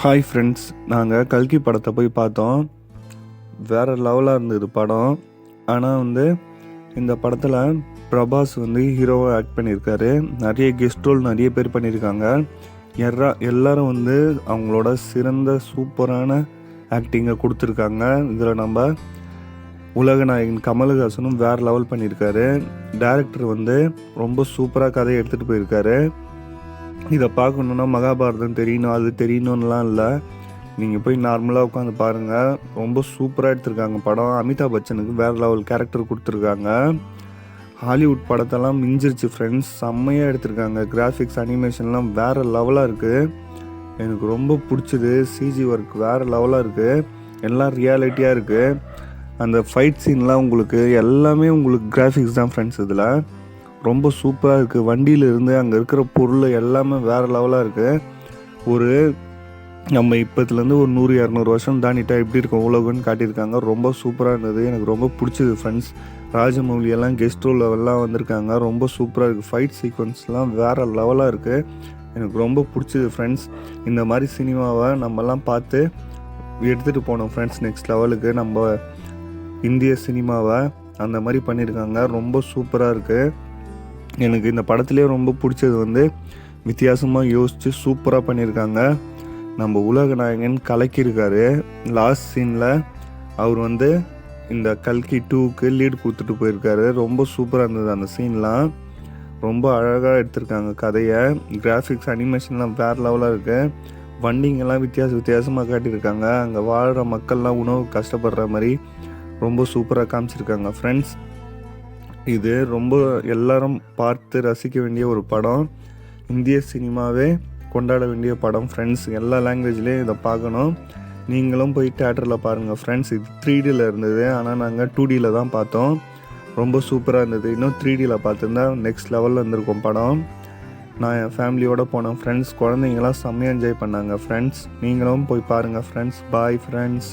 Hi friends நாங்கள் கல்கி படத்தை போய் பார்த்தோம். வேறு லெவலாக இருந்தது படம். ஆனால் வந்து இந்த படத்தில் பிரபாஸ் வந்து ஹீரோவாக ஆக்ட் பண்ணியிருக்காரு. நிறைய கெஸ்ட் ரோல் நிறைய பேர் பண்ணியிருக்காங்க. எல்லா எல்லாரும் வந்து அவங்களோட சிறந்த சூப்பரான ஆக்டிங்கை கொடுத்துருக்காங்க. இதில் நம்ம உலகநாயகன் கமலஹாசனும் வேறு லெவல் பண்ணியிருக்காரு. டேரக்டர் வந்து ரொம்ப சூப்பராக கதையை எடுத்துகிட்டு போயிருக்காரு. இதை பார்க்கணுன்னா மகாபாரதம் தெரியணும் அது தெரியணும்லாம் இல்லை. நீங்கள் போய் நார்மலாக உட்காந்து பாருங்கள் ரொம்ப சூப்பராக எடுத்திருக்காங்க படம். அமிதாப் பச்சனுக்கு வேறு லெவல் கேரக்டர் கொடுத்துருக்காங்க. ஹாலிவுட் படத்தெல்லாம் மிஞ்சிருச்சு ஃப்ரெண்ட்ஸ் செம்மையாக எடுத்திருக்காங்க. கிராஃபிக்ஸ் அனிமேஷன்லாம் வேறு லெவலாக இருக்குது எனக்கு ரொம்ப பிடிச்சது. சிஜி ஒர்க் வேறு லெவலாக இருக்குது எல்லாம் ரியாலிட்டியாக இருக்குது அந்த ஃபைட் சீன்லாம் உங்களுக்கு எல்லாமே உங்களுக்கு கிராஃபிக்ஸ் தான் ஃப்ரெண்ட்ஸ் இதில். ரொம்ப சூப்பராக இருக்குது வண்டியில இருந்து அங்கே இருக்கிற பொருள் எல்லாமே வேறு லெவலாக இருக்குது ஒரு நம்ம இப்போத்துலேருந்து ஒரு நூறு இரநூறு வருஷம் தாண்டிட்டா எப்படி இருக்கும் உலகம்னு காட்டியிருக்காங்க. ரொம்ப சூப்பராக இருந்தது. எனக்கு ரொம்ப பிடிச்சது ஃப்ரெண்ட்ஸ் ராஜமௌலி எல்லாம் கெஸ்ட் ரோல் வந்திருக்காங்க. ரொம்ப சூப்பராக இருக்குது ஃபைட் சீக்வன்ஸ்லாம் வேறு லெவலாக இருக்குது எனக்கு ரொம்ப பிடிச்சது ஃப்ரெண்ட்ஸ் இந்த மாதிரி சினிமாவை நம்மலாம் பார்த்து எடுத்துகிட்டு போனோம் ஃப்ரெண்ட்ஸ் நெக்ஸ்ட் லெவலுக்கு நம்ம இந்திய சினிமாவை அந்த மாதிரி பண்ணியிருக்காங்க. ரொம்ப சூப்பராக இருக்குது எனக்கு இந்த படத்துலேயே ரொம்ப பிடிச்சது வந்து வித்தியாசமாக யோசித்து சூப்பராக பண்ணியிருக்காங்க. நம்ம உலக நாயகன் கலக்கியிருக்காரு. லாஸ்ட் சீனில் அவர் வந்து இந்த கல்கி டூக்கு லீடு கொடுத்துட்டு போயிருக்காரு. ரொம்ப சூப்பராக இருந்தது அந்த சீன்லாம் ரொம்ப அழகாக எடுத்திருக்காங்க கதையை. கிராஃபிக்ஸ் அனிமேஷன்லாம் வேறு லெவலாக இருக்குது வண்டிங்கெல்லாம் வித்தியாச வித்தியாசமாக காட்டியிருக்காங்க. அங்கே வாழ்கிற மக்கள்லாம் உணவு கஷ்டப்படுற மாதிரி ரொம்ப சூப்பராக காமிச்சிருக்காங்க. ஃப்ரெண்ட்ஸ் இது ரொம்ப எல்லாரும் பார்த்து ரசிக்க வேண்டிய ஒரு படம். இந்திய சினிமாவே கொண்டாட வேண்டிய படம் ஃப்ரெண்ட்ஸ் எல்லா லாங்குவேஜ்லேயும் இதை பார்க்கணும். நீங்களும் போய் தேட்டரில் பாருங்கள் ஃப்ரெண்ட்ஸ் இது த்ரீ டியில் இருந்தது ஆனால் நாங்கள் டூ டியில் தான் பார்த்தோம். ரொம்ப சூப்பராக இருந்தது. இன்னும் த்ரீ டியில் பார்த்துருந்தா நெக்ஸ்ட் லெவலில் இருந்திருக்கும் படம். நான் என் ஃபேமிலியோடு போனேன் ஃப்ரெண்ட்ஸ் குழந்தைங்களாம் செம்மையாக என்ஜாய் பண்ணாங்க ஃப்ரெண்ட்ஸ் நீங்களும் போய் பாருங்கள் ஃப்ரெண்ட்ஸ் பாய் ஃப்ரெண்ட்ஸ்